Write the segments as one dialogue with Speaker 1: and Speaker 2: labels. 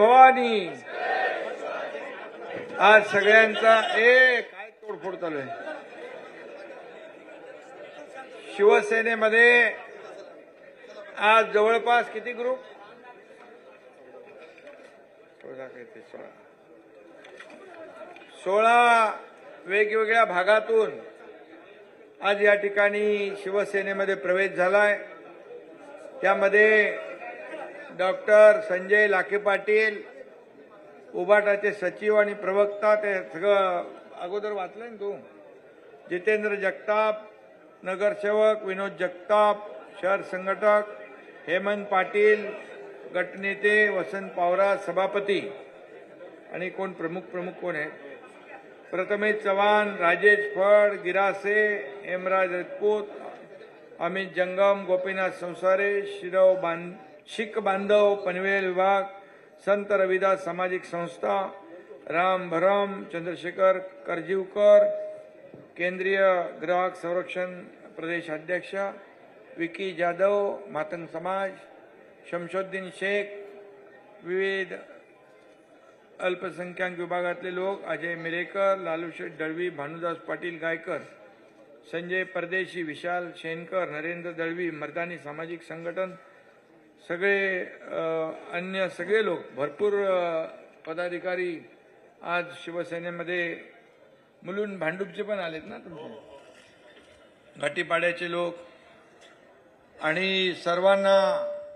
Speaker 1: भवानी. आज सगळ्यांचा ए काय तोडफोड चालू आहे? शिवसेनेमध्ये आज जवळपास किती ग्रुप सोळा सोळा. सोळा वेगवेगळ्या भागातून आज या ठिकाणी शिवसेनेमध्ये प्रवेश झालाय. त्यामध्ये डॉक्टर संजय लाखे पाटील उबाटाचे सचिव आणि प्रवक्ता ते सगळं अगोदर वाचलंय ना तू? जितेंद्र जगताप नगरसेवक विनोद जगताप शहर संघटक हेमंत पाटील गटनेते वसंत पावरा सभापती. आणि कोण प्रमुख प्रमुख कोण आहे? प्रथमेश चव्हाण राजेश फड गिरासे हेमराज राजपूत अमित जंगम गोपीनाथ संसारे शिरव बांध शीख बांधव पनवेल विभाग संत रविदास सामाजिक संस्था राम भरम चंद्रशेखर करजीवकर केंद्रीय ग्राहक संरक्षण प्रदेश अध्यक्ष विकी जाधव मातंग समाज शमशुद्दीन शेख विविध अल्पसंख्याक विभागातले लोक अजय मिरेकर लालूशेठ दळवी भानुदास पाटील गायकर संजय परदेशी विशाल शेनकर नरेंद्र दळवी मर्दानी सामाजिक संघटन सगळे अन्य सगळे लोक भरपूर पदाधिकारी आज शिवसेनेमध्ये मुलून भांडूपचे पण आलेत ना तुमचे? घाटीपाड्याचे लोक. आणि सर्वांना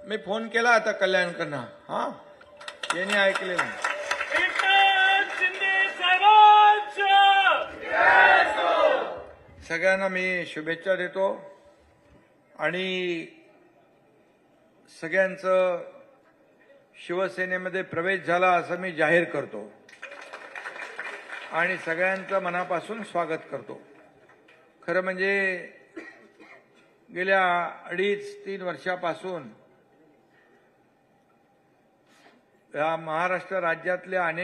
Speaker 1: मी फोन केला आता कल्याणकरना हा? यांनी ऐकलेलं नाही सगळ्यांना मी शुभेच्छा देतो. आणि सगळ्यांचं शिवसेनेमध्ये प्रवेश झाला असं मी जाहीर करतो. आणि सगळ्यांचं मनापासून स्वागत करतो. खरं म्हणजे गेल्या अडीच तीन वर्षापासून या महाराष्ट्र राज्यातल्या अनेक